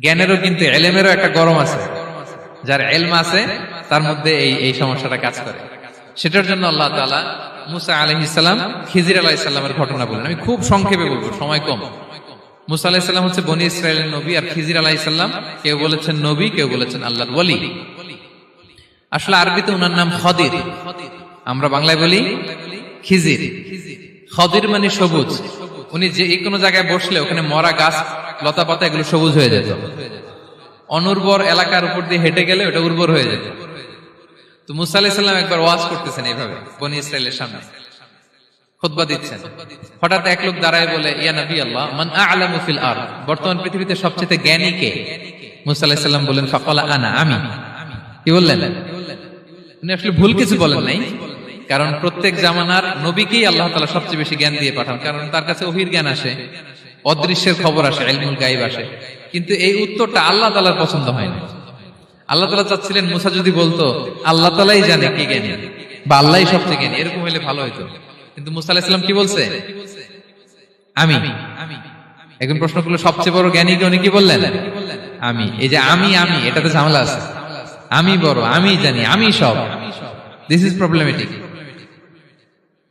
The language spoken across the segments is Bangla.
জ্ঞানেরও কিন্তু এলেমেরও একটা গরম আছে। যার এলম আছে, তার মধ্যে এই এই সমস্যাটা কাজ করে। সেটার জন্য আল্লাহ তাআলা মুসা আলহিসাল্লাম খিজির আলাহিসাল্লামের ঘটনা বলেন আমি খুব সংক্ষেপে বলব, সময় কম। মুসা আলাহিসাল্লাম হচ্ছে বনি ইসরায়েলের নবী আর খিজির আলাহিসাল্লাম কেউ বলেছেন নবী, কেউ বলেছেন আল্লাহর ওয়ালি। আসলে আরবিতে ওনার নাম খদির। আমরা বাংলায় বলি খিজির। খদির মানে সবুজ। উনি যে কোনো জায়গায় বসলে ওখানে মরা গাছ, লতা পাতা, এগুলো সবুজ হয়ে যেত। অনুর্বর এলাকার উপর দিয়ে হেঁটে গেলে ওটা উর্বর হয়ে যেত। তো মুসা একবার ওয়াজ করতেছেন এইভাবে, বনি ইসরায়েলের সামনে। হঠাৎ এক লোক দাঁড়ায় বলে আল্লাহ, মান বর্তমান পৃথিবীতে সবচেয়ে জ্ঞানী কে? বলেন আনা উনি আসলে ভুল কিছু বলেন নাই। কারণ প্রত্যেক জামানার নবীকেই আল্লাহ তালা সবচেয়ে বেশি জ্ঞান দিয়ে পাঠান, কারণ তার কাছে ওহির জ্ঞান আসে, অদৃশ্যের খবর আসে, ইলমুল গাইব আসে। কিন্তু এই উত্তরটা আল্লাহ তাআলার পছন্দ হয় না আল্লাহ তাআলা চাচ্ছিলেন, মুসা যদি বলতো, আল্লাহ তাআলাই জানে কি জ্ঞানী বা আল্লাহই সবচেয়ে জ্ঞানী, এরকম হলে ভালো হতো কিন্তু মুসা আলাইহিস সালাম কি বলছে? আমি। একজন প্রশ্ন করল, সবচেয়ে বড় জ্ঞানী উনি কি বললেন? আমি। এই যে আমি আমি, এটাতে ঝামেলা আছে। আমি বড়, আমি জানি, আমি সব। দিস ইজ প্রবলেমেটিক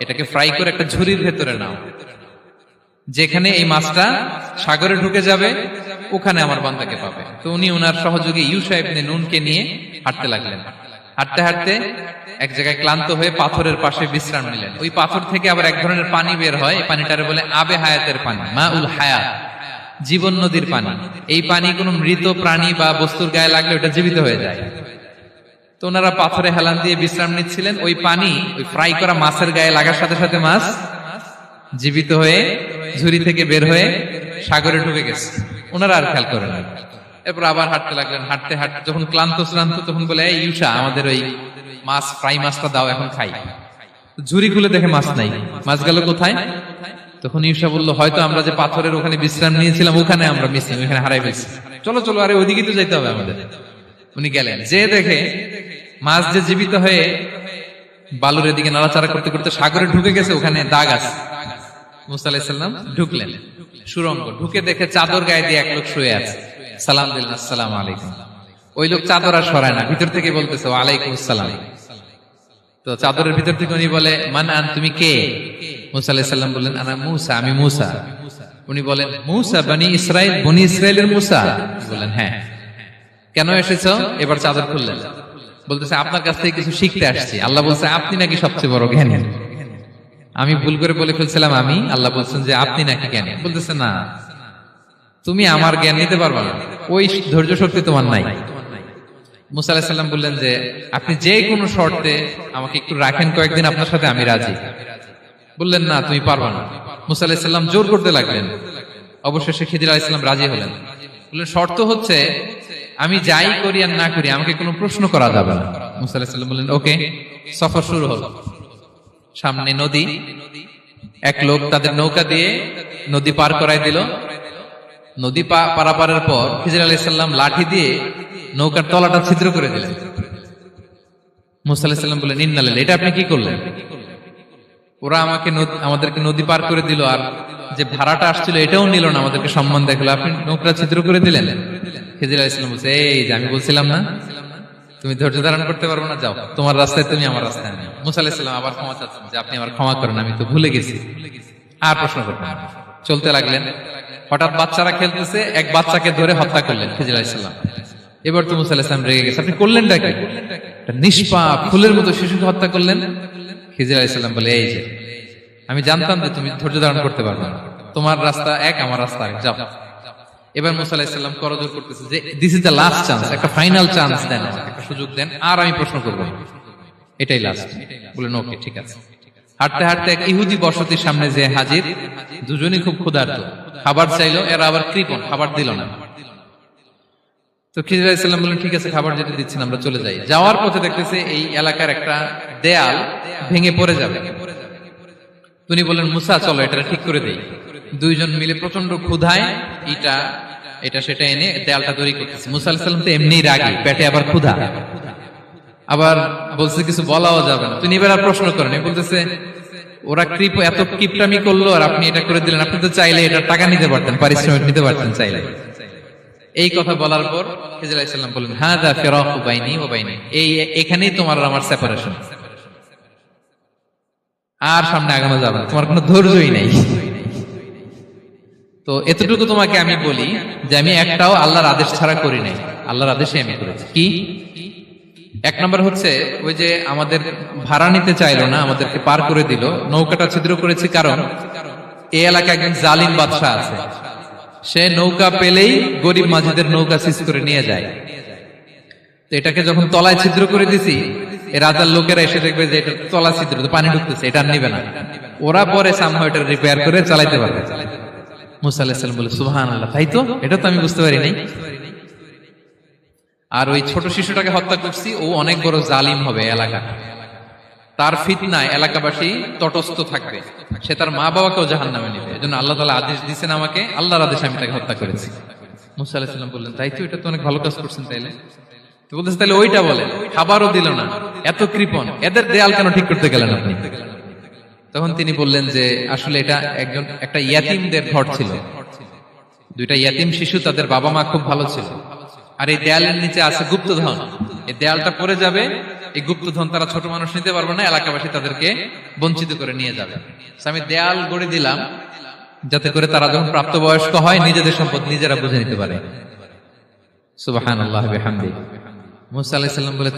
এটাকে ফ্রাই করে একটা ঝুড়ির ভেতরে নাও। যেখানে এই মাছটা সাগরে ঢুকে যাবে, ওখানে আমার বান্দাকে পাবে। তো উনি ওনার সহযোগী ইউ ইবনে নুনকে নিয়ে হাঁটতে লাগলেন। হাঁটতে হাঁটতে এক জায়গায় ক্লান্ত হয়ে পাথরের পাশে বিশ্রাম নিলেন। ওই পাথর থেকে আবার এক ধরনের পানি বের হয়। পানিটারে বলে আবে হায়াতের পানি মা উল হায়াত, জীবন নদীর পানি। এই পানি কোনো মৃত প্রাণী বা বস্তুর গায়ে লাগলে ওটা জীবিত হয়ে যায়। তো ওনারা পাথরে হেলান দিয়ে বিশ্রাম নিচ্ছিলেন। ওই পানি ওই ফ্রাই করা মাছের গায়ে লাগার সাথে সাথে মাছ জীবিত হয়ে ঝুড়ি থেকে বের হয়ে সাগরে ঢুকে গেছে। ওনারা আর খেয়াল করেন এরপর আবার হাঁটতে লাগলেন। হাঁটতে হাঁটতে যখন ক্লান্ত শ্রান্ত, তখন বলে, এই ইউসা আমাদের ওই মাছ, ফ্রাই মাছটা দাও, এখন খাই। ঝুড়ি খুলে দেখে মাছ নাই। মাছ গেল কোথায়? তখন ইউসা বলল, হয়তো আমরা যে পাথরের ওখানে বিশ্রাম নিয়েছিলাম, ওখানে আমরা মিস ওখানে হারাই ফেলছি। চলো চলো, আরে ওইদিকে তো যাইতে হবে আমাদের। উনি গেলেন। যে দেখে মাছ যে জীবিত হয়ে বালুরের দিকে নাড়াচাড়া করতে করতে সাগরে ঢুকে গেছে, ওখানে দাগ আছে। মুসা আলাহিসাল্লাম ঢুকলেন। সুরঙ্গ, ঢুকে দেখে চাদর গায়ে দিয়ে এক লোক শুয়ে আছে। সালাম আসসালাম আলাইকুম। ওই লোক চাদর আর সরায় না, ভিতর থেকে বলতেছে, ওয়ালাইকুম আসসালাম। তো চাদরের ভিতর থেকে উনি বলে মান আন তুমি কে? মুসা আলাহিসাল্লাম বললেন, আনা মুসা, আমি মুসা। উনি বলেন, মুসা, বানি ইসরায়েল বনি ইসরায়েলের মুসা? বলেন হ্যাঁ। কেন এসেছ? এবার চাদর খুললেন। বলতেছে, আপনার কাছ থেকে কিছু শিখতে আসছি। আল্লাহ বলছে, আপনি নাকি সবচেয়ে বড় জ্ঞানী? আমি ভুল করে বলে ফেলছিলাম, আমি আল্লাহ বলছেন যে, আপনি নাকি জ্ঞানী? বলতেছে, না, তুমি আমার জ্ঞান নিতে পারবা না। ওই ধৈর্য শক্তি তোমার নাই। মুসা আলাহিসাল্লাম বললেন যে, আপনি যে কোনো শর্তে আমাকে একটু রাখেন, কয়েকদিন আপনার সাথে আমি রাজি। বললেন, না, তুমি পারবা না। মুসা আলাহিসাল্লাম জোর করতে লাগলেন। অবশেষে খিদির আলাইসাল্লাম রাজি হলেন। বললেন, শর্ত হচ্ছে আমি যাই করি আর না করি আমাকে কোনো প্রশ্ন করা যাবে না। মুসা আলাহিসাল্লাম বললেন ওকে সফর শুরু হলো। সামনে নদী এক লোক তাদের নৌকা দিয়ে নদী পার করাই দিল। নদী পারাপারের পর খিজির আলি সাল্লাম লাঠি দিয়ে নৌকার তলাটা ছিদ্র করে দিলেন। মুসা আলাহিস সাল্লাম বললেন ইন্নালিল্লাহ এটা আপনি কি করলেন? ওরা আমাকে আমাদেরকে নদী পার করে দিল আর যে ভাড়াটা আসছিল এটাও নিল না, আমাদেরকে সম্মান দেখল। আপনি নৌকা ছিদ্র করে দিলেন? খিজির আলি সাল্লাম বলছে, এই যে আমি বলছিলাম না, তুমি ধৈর্য ধারণ করতে পারব না, যাও। তোমার রাস্তায় তুমি, আমার রাস্তায় নেই মুসা আলাহিসাল্লাম আবার ক্ষমা চাচ্ছেন যে, আপনি আমার ক্ষমা করেন, আমি তো ভুলে গেছি। আর প্রশ্ন করবেন। চলতে লাগলেন। হঠাৎ বাচ্চারা খেলতেছে, এক বাচ্চাকে ধরে হত্যা করলেন খিজির আলাইসাল্লাম এবার তো মুসা আলাহিসাম রেগে গেছে। আপনি করলেন ডাকে নিষ্পাপ ফুলের মতো শিশুকে হত্যা করলেন। খিজির আলাইসাল্লাম বলে, এই যে, আমি জানতাম যে তুমি ধৈর্য ধারণ করতে পারবে না। তোমার রাস্তা এক, আমার রাস্তা এক যাও। এবার মুসা আলাহিসাল্লাম করজোর করতেছে যে this is the last chance একটা ফাইনাল চান্স দেন একটা সুযোগ দেন, আর আমি প্রশ্ন করব। এটাই লাস্ট বলে ওকে ঠিক আছে। হাঁটতে হাঁটতে এক ইহুদি বসতির সামনে যে হাজির। দুজনই খুব ক্ষুধার্ত। খাবার চাইলো, এরা আবার কৃপণ, খাবার দিল না। তো খিজির আলাইসাল্লাম বললেন, ঠিক আছে, খাবার যেটা দিচ্ছেন, আমরা চলে যাই। যাওয়ার পথে দেখতেছে এই এলাকার একটা দেয়াল ভেঙে পড়ে যাবে। তিনি বললেন, মুসা, চলো এটা ঠিক করে দেই। দুইজন মিলে প্রচণ্ড ক্ষুধায় এটা এটা, সেটা এনে দেয়ালটা তৈরি করতেছে। মুসা আলাইসাল্লাম তো এমনি রাগি, পেটে আবার ক্ষুধা। আবার বলছে, কিছু বলাও যাবে না। তিনি এবার আর প্রশ্ন করেন বলতেছে, ওরা কৃপ, এত কিপটামি করল আর আপনি এটা করে দিলেন। আপনি তো চাইলে এটা টাকা নিতে পারতেন, পারিশ্রমিক নিতে পারতেন চাইলে। এই কথা বলার পর খেজুর আলাইসাল্লাম বললেন হ্যাঁ দা ফেরক বাইনি ও বাইনি। এই এখানেই তোমার আমার সেপারেশন আর সামনে আগানো যাবে তোমার কোনো ধৈর্যই নেই। তো এতটুকু তোমাকে আমি বলি যে আমি একটাও আল্লাহর আদেশ ছাড়া করি নাই। আল্লাহর আদেশে আমি করেছি। কি? এক নম্বর হচ্ছে ওই যে আমাদের ভাড়া নিতে চাইলো না, আমাদেরকে পার করে দিল, নৌকাটা ছিদ্র করেছি কারণ এই এলাকায় একজন জালিম বাদশাহ আছে। সে নৌকা পেলেই গরিব মাঝিদের নৌকা সিজ করে নিয়ে যায়। তো এটাকে যখন তলায় ছিদ্র করে দিছি রাজার লোকেরা এসে দেখবে যে এটা তলা ছিদ্র পানি ঢুকতেছে, এটা নিবে না। ওরা পরে সামহ এটা রিপেয়ার করে চালাইতে পারবে। মুসা বলে সুহান আল্লাহ তাই তো? এটা তো আমি বুঝতে পারি নাই। আর ওই ছোট শিশুটাকে হত্যা করছি, ও অনেক বড় জালিম হবে এলাকা তার ফিতনায় এলাকাবাসী তটস্থ থাকবে। সে তার মা বাবাকেও জাহান নামে নেবে। এজন্য আল্লাহ তালা আদেশ দিচ্ছেন আমাকে, আল্লাহর আদেশ আমি তাকে হত্যা করেছি। মুসা বললেন, তাই তো এটা তো অনেক ভালো কাজ করছেন তাইলে? তো বলতেছে তাহলে ওইটা বলেন, খাবারও দিল না, এত কৃপণ, এদের দেয়াল কেন ঠিক করতে গেলেন আপনি? তখন তিনি বললেন যে, আসলে এটা একজন, একটা ইয়াতিমদের ঘর ছিল। দুইটা ইয়াতিম শিশু, তাদের বাবা মা খুব ভালো ছিল। আর এই দেয়ালের নিচে আছে গুপ্তধন। এই দেয়ালটা পড়ে যাবে এই গুপ্তধন তারা ছোট মানুষ নিতে পারবে না, এলাকাবাসী তাদেরকে বঞ্চিত করে নিয়ে যাবে। আমি দেয়াল গড়ে দিলাম, যাতে করে তারা যখন প্রাপ্তবয়স্ক হয়, নিজেদের সম্পদ নিজেরা বুঝে নিতে পারে।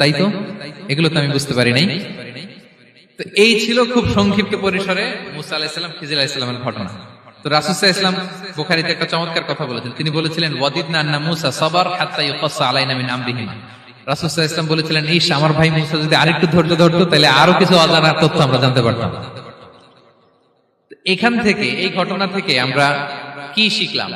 তাই তো? এগুলো তো আমি বুঝতে পারি নাই। তো এই ছিল খুব সংক্ষিপ্ত পরিসরে মুসা আলাহিসাল্লাম ঘটনা। তো রাসুসা ইসলাম বুখারিতে একটা চমৎকার কথা বলেছেন। তিনি বলেছিলেন, ওয়াদিদনা আন্না মুসা সবার হাত্তা আমরিহিমা। রাসুসা ইসলাম বলেছিলেন ইস আমার ভাই মুসা যদি আরেকটু ধৈর্য ধরতো, তাহলে আরও কিছু অজানা তথ্য আমরা জানতে পারতাম। এখান থেকে, এই ঘটনা থেকে আমরা কি শিখলাম?